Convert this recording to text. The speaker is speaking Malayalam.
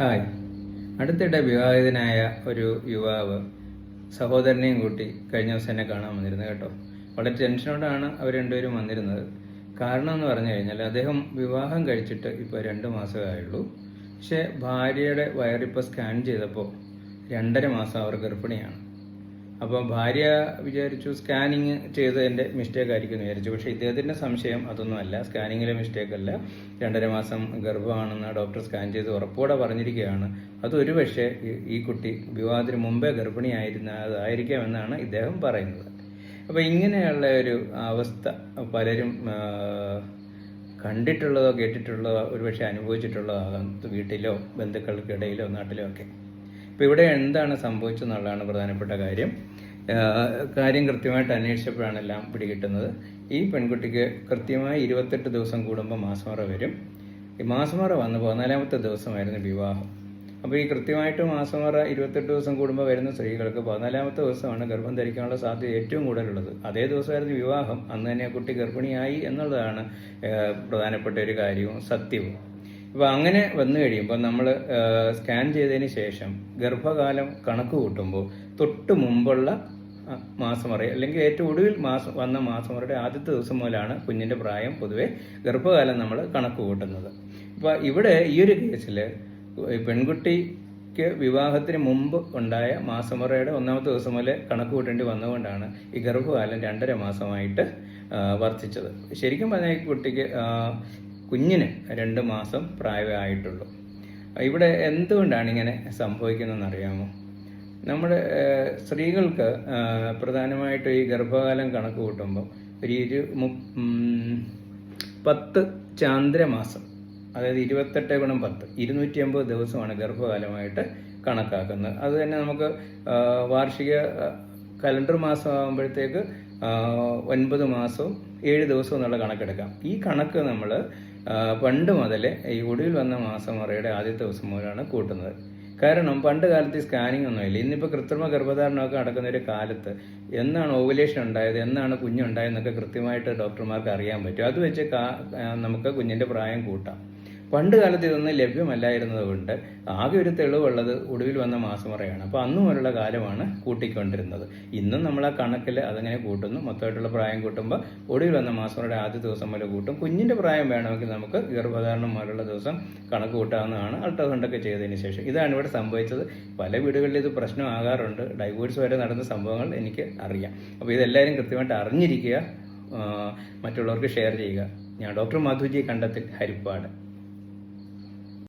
ഹായ്. അടുത്തിടെ വിവാഹിതനായ ഒരു യുവാവ് സഹോദരനെയും കൂട്ടി കഴിഞ്ഞ ദിവസം എന്നെ കാണാൻ വന്നിരുന്നു കേട്ടോ. വളരെ ടെൻഷനോടാണ് അവർ രണ്ടുപേരും വന്നിരുന്നത്. കാരണം എന്ന് പറഞ്ഞു കഴിഞ്ഞാൽ അദ്ദേഹം വിവാഹം കഴിച്ചിട്ട് ഇപ്പോൾ രണ്ട് മാസമേ ആയുള്ളൂ. പക്ഷേ ഭാര്യയുടെ വയറിപ്പോൾ സ്കാൻ ചെയ്തപ്പോൾ രണ്ടര മാസം അവർ ഗർഭിണിയാണ്. അപ്പോൾ ഭാര്യ വിചാരിച്ചു സ്കാനിങ് ചെയ്തതിന്റെ മിസ്റ്റേക്ക് ആയിരിക്കും വിചാരിച്ചു. പക്ഷേ ഇദ്ദേഹത്തിന്റെ സംശയം അതൊന്നുമല്ല. സ്കാനിങ്ങിലെ മിസ്റ്റേക്ക് അല്ല. രണ്ടര മാസം ഗർഭമാണെന്ന് ഡോക്ടർ സ്കാൻ ചെയ്ത് ഉറപ്പോടെ പറഞ്ഞിരിക്കുകയാണ്. അതൊരു പക്ഷേ ഈ- കുട്ടി വിവാഹത്തിന് മുമ്പേ ഗർഭിണിയായിരുന്നതായിരിക്കാമെന്നാണ് ഇദ്ദേഹം പറയുന്നത്. അപ്പോൾ ഇങ്ങനെയുള്ള ഒരു അവസ്ഥ പലരും കണ്ടിട്ടുള്ളതോ കേട്ടിട്ടുള്ളതോ ഒരുപക്ഷെ അനുഭവിച്ചിട്ടുള്ളതാകാം. വീട്ടിലോ ബന്ധുക്കൾക്കിടയിലോ നാട്ടിലോ ഒക്കെ. ഇപ്പം ഇവിടെ എന്താണ് സംഭവിച്ചതെന്നുള്ളതാണ് പ്രധാനപ്പെട്ട കാര്യം. കാര്യം കൃത്യമായിട്ട് അന്വേഷിച്ചപ്പോഴാണ് എല്ലാം പിടികിട്ടുന്നത്. ഈ പെൺകുട്ടിക്ക് കൃത്യമായി ഇരുപത്തെട്ട് ദിവസം കൂടുമ്പോൾ മാസമറ വരും. ഈ മാസമറ വന്ന് പതിനാലാമത്തെ ദിവസമായിരുന്നു വിവാഹം. അപ്പോൾ ഈ കൃത്യമായിട്ട് മാസമറ ഇരുപത്തെട്ട് ദിവസം കൂടുമ്പോൾ വരുന്ന സ്ത്രീകൾക്ക് പതിനാലാമത്തെ ദിവസമാണ് ഗർഭം ധരിക്കാനുള്ള സാധ്യത ഏറ്റവും കൂടുതലുള്ളത്. അതേ ദിവസമായിരുന്നു വിവാഹം. അന്ന് തന്നെ കുട്ടി ഗർഭിണിയായി എന്നുള്ളതാണ് പ്രധാനപ്പെട്ട ഒരു കാര്യവും സത്യവും. അപ്പോൾ അങ്ങനെ വന്നു കഴിയുമ്പോൾ നമ്മൾ സ്കാൻ ചെയ്തതിന് ശേഷം ഗർഭകാലം കണക്ക് കൂട്ടുമ്പോൾ തൊട്ട് മുമ്പുള്ള മാസമുറ അല്ലെങ്കിൽ ഏറ്റവും ഒടുവിൽ മാസം വന്ന മാസമുറയുടെ ആദ്യത്തെ ദിവസം മുതലാണ് കുഞ്ഞിന്റെ പ്രായം പൊതുവെ ഗർഭകാലം നമ്മൾ കണക്ക് കൂട്ടുന്നത്. അപ്പോൾ ഇവിടെ ഈ ഒരു കേസിൽ പെൺകുട്ടിക്ക് വിവാഹത്തിന് മുമ്പ് ഉണ്ടായ മാസമുറയുടെ ഒന്നാമത്തെ ദിവസം മുതൽ കണക്ക് കൂട്ടേണ്ടി വന്നുകൊണ്ടാണ് ഈ ഗർഭകാലം രണ്ടര മാസമായിട്ട് വർദ്ധിച്ചത്. ശരിക്കും പറഞ്ഞാൽ ഈ കുട്ടിക്ക് കുഞ്ഞിന് രണ്ട് മാസം പ്രായമായിട്ടുള്ളൂ ഇവിടെ എന്തുകൊണ്ടാണ് ഇങ്ങനെ സംഭവിക്കുന്നതെന്ന് അറിയാമോ നമ്മുടെ സ്ത്രീകൾക്ക് പ്രധാനമായിട്ട് ഈ ഗർഭകാലം കണക്ക് കൂട്ടുമ്പോൾ ഒരു ഇരു പത്ത് ചാന്ദ്രമാസം അതായത് ഇരുപത്തെട്ട് ഗുണം പത്ത് ഇരുന്നൂറ്റി അമ്പത് ദിവസമാണ് ഗർഭകാലമായിട്ട് കണക്കാക്കുന്നത്. അത് തന്നെ നമുക്ക് വാർഷിക കലണ്ടർ മാസം ആകുമ്പോഴത്തേക്ക് ഒൻപത് മാസവും ഏഴ് ദിവസവും എന്നുള്ള കണക്കെടുക്കാം. ഈ കണക്ക് നമ്മൾ പണ്ട് മുതൽ ഈ ഒടുവിൽ വന്ന മാസം മുറയുടെ ആദ്യത്തെ ദിവസം മുതലാണ് കൂട്ടുന്നത്. കാരണം പണ്ട് കാലത്ത് ഈ സ്കാനിങ് ഒന്നുമില്ല ഇന്നിപ്പോൾ കൃത്രിമ ഗർഭധാരണമൊക്കെ നടക്കുന്ന ഒരു കാലത്ത് എന്നാണ് ഓവുലേഷൻ ഉണ്ടായത് എന്നാണ് കുഞ്ഞുണ്ടായതെന്നൊക്കെ കൃത്യമായിട്ട് ഡോക്ടർമാർക്ക് അറിയാൻ പറ്റും. അത് വെച്ച് നമുക്ക് കുഞ്ഞിന്റെ പ്രായം കൂട്ടാം. പണ്ട് കാലത്ത് ഇതൊന്നും ലഭ്യമല്ലായിരുന്നത് കൊണ്ട് ആകെ ഒരു തെളിവുള്ളത് ഒടുവിൽ വന്ന മാസമുറയാണ്. അപ്പോൾ അന്നും വരെയുള്ള കാലമാണ് കൂട്ടിക്കൊണ്ടിരുന്നത്. ഇന്നും നമ്മൾ ആ കണക്കിൽ അതങ്ങനെ കൂട്ടുന്നു. മൊത്തമായിട്ടുള്ള പ്രായം കൂട്ടുമ്പോൾ ഒടുവിൽ വന്ന മാസമുറയുടെ ആദ്യ ദിവസം വരെ കൂട്ടും. കുഞ്ഞിന്റെ പ്രായം വേണമെങ്കിൽ നമുക്ക് ഗർഭധാരണം മുതലുള്ള ദിവസം കണക്ക് കൂട്ടാവുന്നതാണ്. അൾട്രാസൗണ്ടൊക്കെ ചെയ്തതിന് ശേഷം ഇതാണ് ഇവിടെ സംഭവിച്ചത്. പല വീടുകളിൽ ഇത് പ്രശ്നമാകാറുണ്ട്. ഡൈവോഴ്സ് വരെ നടന്ന സംഭവങ്ങൾ എനിക്ക് അറിയാം. അപ്പോൾ ഇതെല്ലാവരും കൃത്യമായിട്ട് അറിഞ്ഞിരിക്കുക മറ്റുള്ളവർക്ക് ഷെയർ ചെയ്യുക. ഞാൻ ഡോക്ടർ മധുജി കണ്ടത്തിൽ ഹരിപ്പാട്.